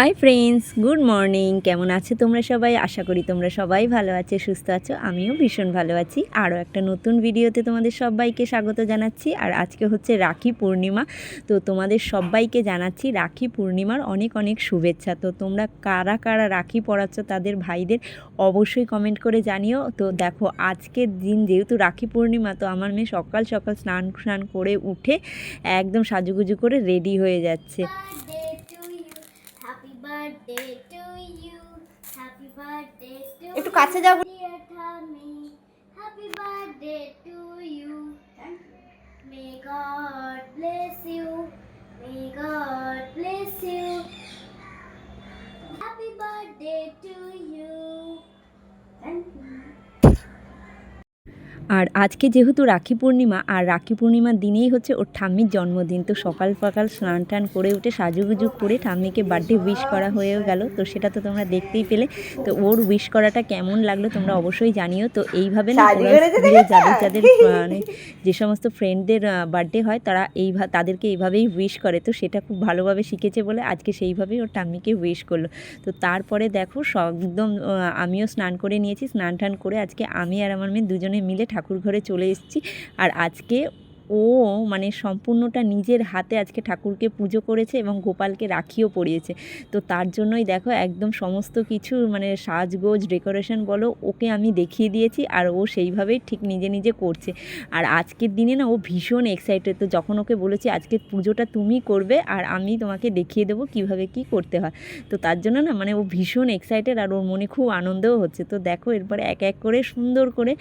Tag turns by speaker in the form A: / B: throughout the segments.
A: High friends good morning কেমন আছো তোমরা সবাই? আশা করি তোমরা সবাই ভালো আছো, সুস্থ আছো। আমিও ভীষণ ভালো আছি। আরও একটা নতুন ভিডিওতে তোমাদের সবাইকে স্বাগত জানাচ্ছি। আর আজকে হচ্ছে রাখি পূর্ণিমা। তো তোমাদের সবাইকে জানাচ্ছি রাখি পূর্ণিমার অনেক অনেক শুভেচ্ছা। তো তোমরা কারা কারা রাখি পড়াচ্ছ তাদের ভাইদের অবশ্যই কমেন্ট করে জানিও। তো দেখো, আজকের দিন যেহেতু রাখি পূর্ণিমা, তো আমার মেয়ে সকাল সকাল স্নান স্নান করে উঠে একদম সাজুগুজু করে রেডি হয়ে যাচ্ছে।
B: Birthday to you. Happy birthday to you. Happy birthday to
A: একটু কাছে যাব।
B: Dear Tommy. Happy birthday to you. May God
A: আর আজকে যেহেতু রাখি পূর্ণিমা আর রাখি পূর্ণিমার দিনেই হচ্ছে ওর ঠাম্মির জন্মদিন। তো সকাল সকাল স্নান টান করে উঠে সাজুগুজু করে ঠাম্মিকে বার্থডে উইশ করা হয়েও গেল। তো সেটা তো তোমরা দেখতেই পেলে। তো ওর উইশ করাটা কেমন লাগল তোমরা অবশ্যই জানিও। তো এইভাবে না? যাদের যাদের মানে যে সমস্ত ফ্রেন্ডদের বার্থডে হয় তারা এই তাদেরকে এইভাবেই উইশ করে। তো সেটা খুব ভালোভাবে শিখেছে বলে আজকে সেইভাবেই ওর ঠাম্মিকে উইশ করল। তো তারপরে দেখো সব একদম আমিও স্নান করে নিয়েছি। স্নান টান করে আজকে আমি আর আমার মেয়ে দুজনে মিলে ঠাকুর ঘরে চলে এসেছি। আর আজকে ও মানে সম্পূর্ণটা নিজের হাতে আজকে ঠাকুরকে পুজো করেছে এবং গোপালকে রাখিও পরিয়েছে তো তার জন্যই দেখো একদম সমস্ত কিছু মানে সাজগোজ ডেকোরেশন বলো ওকে আমি দেখিয়ে দিয়েছি আর ও সেইভাবেই ঠিক নিজে নিজে করছে। আর আজকের দিনে না ও ভীষণ এক্সাইটেড তো যখন ওকে বলেছি আজকের পুজোটা তুমি করবে আর আমি তোমাকে দেখিয়ে দেবো কীভাবে কি করতে হয়। তো তার জন্য না মানে ও ভীষণ এক্সাইটেড আর ওর মনে খুব আনন্দও হচ্ছে। তো দেখো এরপরে এক এক করে সুন্দর করে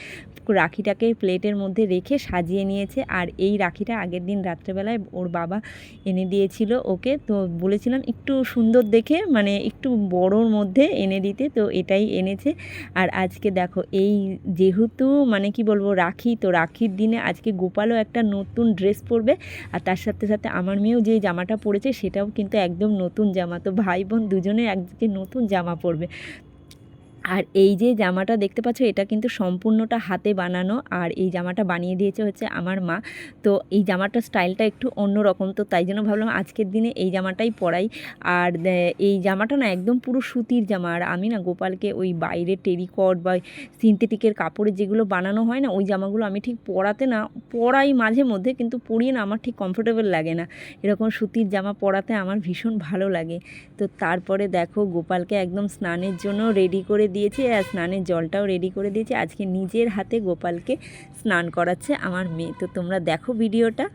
A: রাখিটাকে প্লেটের মধ্যে রেখে সাজিয়ে নিয়েছে আর এই রাখিটা আগের দিন রাত্রেবেলায় ওর বাবা এনে দিয়েছিল ওকে। তো বলেছিলাম একটু সুন্দর দেখে মানে একটু বড়োর মধ্যে এনে দিতে। তো এটাই এনেছে। আর আজকে দেখো, এই যেহেতু মানে কি বলব, রাখি, তো রাখির দিনে আজকে গোপালও একটা নতুন ড্রেস পরবে। আর তার সাথে সাথে আমার মেয়েও যে জামাটা পরেছে, সেটাও কিন্তু একদম নতুন জামা। তো ভাই বোন দুজনে আজকে নতুন জামা পরবে। আর এই যে জামাটা দেখতে পাচ্ছ, এটা কিন্তু সম্পূর্ণটা হাতে বানানো। আর এই জামাটা বানিয়ে দিয়েছে হচ্ছে আমার মা। তো এই জামাটার স্টাইলটা একটু অন্যরকম। তো তাই জন্য ভাবলাম আজকের দিনে এই জামাটাই পরাই। আর এই জামাটা না একদম পুরো সুতির জামা। আর আমি না গোপালকে ওই বাইরে টেরিকট বা সিনথেটিকের কাপড়ে যেগুলো বানানো হয় না, ওই জামাগুলো আমি ঠিক পরাতে না, পরাই মাঝে মধ্যে। কিন্তু পরিয়ে না আমার ঠিক কমফোর্টেবল লাগে না। এরকম সুতির জামা পরাতে আমার ভীষণ ভালো লাগে। তো তারপরে দেখো গোপালকে একদম স্নানের জন্য রেডি করে দিয়েছি আর স্নানের জলটাও রেডি করে দিয়েছি। আজকে নিজের হাতে গোপালকে স্নান করাচ্ছে আমার মেয়ে। তো তোমরা দেখো ভিডিওটা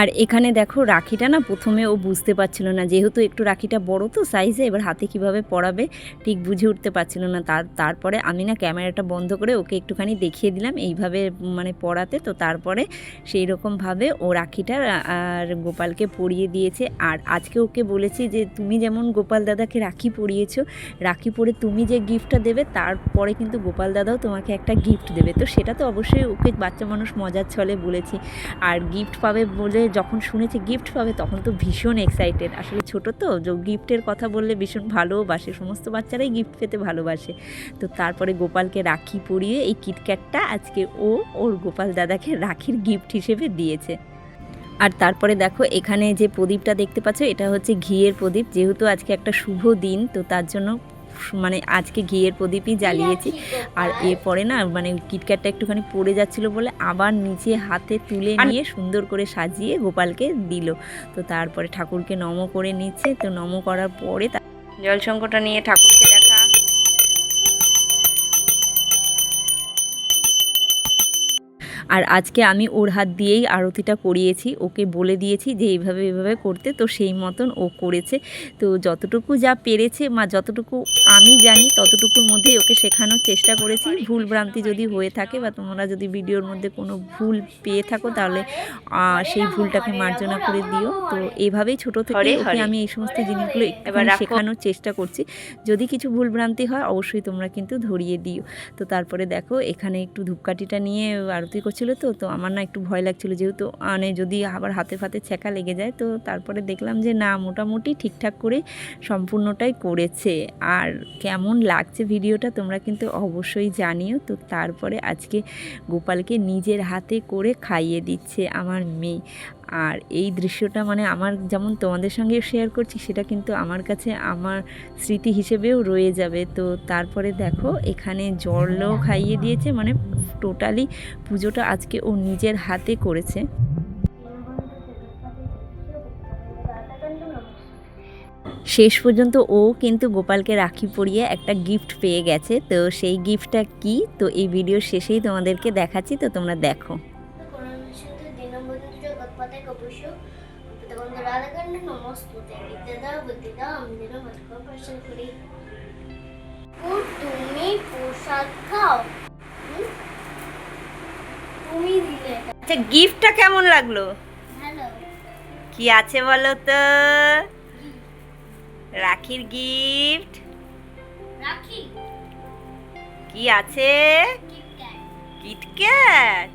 A: আর এখানে দেখো রাখিটা না প্রথমে ও বুঝতে পারছিল না। যেহেতু একটু রাখিটা বড় তো সাইজে এবার হাতে কীভাবে পরাবে ঠিক বুঝে উঠতে পারছিল না। তার, তারপরে আমি না ক্যামেরাটা বন্ধ করে ওকে একটুখানি দেখিয়ে দিলাম এইভাবে মানে পড়াতে তো তারপরে সেই রকমভাবে ও রাখিটা আর গোপালকে পরিয়ে দিয়েছে। আর আজকে ওকে বলেছি যে তুমি যেমন গোপাল দাদাকে রাখি পরিয়েছো, রাখি পরে তুমি যে গিফটটা দেবে তারপরে কিন্তু গোপাল দাদাও তোমাকে একটা গিফট দেবে। তো সেটা তো অবশ্যই ওকে বাচ্চা মানুষ মজার ছলে বলেছি। আর গিফট পাবে বলে যখন শুনেছে গিফট পাবে, তখন তো ভীষণ এক্সাইটেড আসলে ছোট তো গিফটের কথা বললে ভীষণ ভালোবাসে। সমস্ত বাচ্চারাই গিফট পেতে ভালোবাসে। তো তারপরে গোপালকে রাখি পরিয়ে এই কিটক্যাটটা আজকে ও ওর গোপাল দাদাকে রাখির গিফট হিসেবে দিয়েছে। আর তারপরে দেখো, এখানে যে প্রদীপটা দেখতে পাচ্ছ, এটা হচ্ছে ঘিয়ের প্রদীপ। যেহেতু আজকে একটা শুভ দিন, তো তার জন্য মানে আজকে ঘিয়ের প্রদীপই জ্বালিয়েছি। আর এরপরে না মানে কিটক্যাটটা একটুখানি পড়ে যাচ্ছিল বলে আবার নিচে হাতে তুলে নিয়ে সুন্দর করে সাজিয়ে গোপালকে দিল। তো তারপরে ঠাকুরকে নম করে নিচ্ছে। তো নম করার পরে জল সংকটটা নিয়ে ঠাকুরকে দেখা আর আজকে আমি ওর হাত দিয়েই আরতিটা করিয়েছি ওকে বলে দিয়েছি যে এইভাবে এইভাবে করতে তো সেই মতন ও করেছে। তো যতটুকু যা পেরেছে মা যতটুকু আমি জানি ততটুকুর মধ্যেই ওকে শেখানোর চেষ্টা করেছি। ভুল ভ্রান্তি যদি হয়ে থাকে বা তোমরা যদি ভিডিওর মধ্যে কোনো ভুল পেয়ে থাকো তাহলে সেই ভুলটাকে মার্জনা করে দিও। তো এভাবেই ছোট থেকে ওকে আমি এই সমস্ত জিনিসগুলো
C: এবার
A: শেখানোর চেষ্টা করছি। যদি কিছু ভুল ভ্রান্তি হয় অবশ্যই তোমরা কিন্তু ধরিয়ে দিও। তো তারপরে দেখো এখানে একটু ধূপকাঠিটা নিয়ে আরতি করছিল তো তো আমার না একটু ভয় লাগছিল যেহেতু মানে যদি আবার হাতে ফাতে ছেঁকা লেগে যায়, তো তারপরে দেখলাম যে না, মোটামুটি ঠিকঠাক করে সম্পূর্ণটাই করেছে। আর কেমন লাগছে ভিডিওটা তোমরা কিন্তু অবশ্যই জানিও। তো তারপরে আজকে গোপালকে নিজের হাতে করে খাইয়ে দিচ্ছে আমার মেয়ে। আর এই দৃশ্যটা মানে আমার যেমন তোমাদের সঙ্গে শেয়ার করছি, সেটা কিন্তু আমার কাছে আমার স্মৃতি হিসেবেও রয়ে যাবে। তো তারপরে দেখো, এখানে জলও খাইয়ে দিয়েছে মানে টোটালি পুজোটা আজকে ও নিজের হাতে করেছে। শেষ পর্যন্ত ও কিন্তু গোপালকে রাখি পরিয়ে একটা গিফট পেয়ে গেছে। তো সেই গিফটটা কি? তো এই ভিডিওর শেষেই তোমাদেরকে দেখাচ্ছি, তো তোমরা দেখো।
B: বুদ্ধিদা প্রশ্ন করি তুমি প্রসাদ খাও তুমি দিলে
A: আচ্ছা গিফটটা কেমন লাগল
B: ভালো
A: কি আছে বলো তো রাখির গিফট
B: রাখি
A: কি আছে
B: কিটক্যাট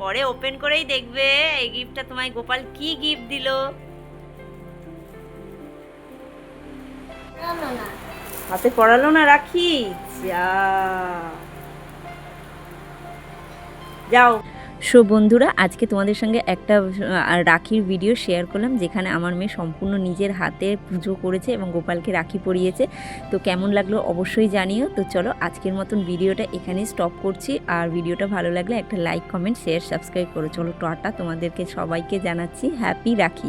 A: পরে ওপেন করেই দেখবে এই গিফটটা তোমায় গোপাল কি গিফট দিল হাতে পড়ালো না রাখি। যা। যাও। সো বন্ধুরা আজকে তোমাদের সঙ্গে একটা রাখির ভিডিও শেয়ার করলাম যেখানে আমার মেয়ে সম্পূর্ণ নিজের হাতে পুজো করেছে এবং গোপালকে রাখি পরিয়েছে। তো কেমন লাগল অবশ্যই জানিও। তো চলো আজকের মতন ভিডিওটা এখানেই স্টপ করছি। আর ভিডিওটা ভালো লাগলে একটা লাইক কমেন্ট শেয়ার সাবস্ক্রাইব করো। চলো টাটা তোমাদেরকে সবাইকে জানাচ্ছি। হ্যাপি রাখি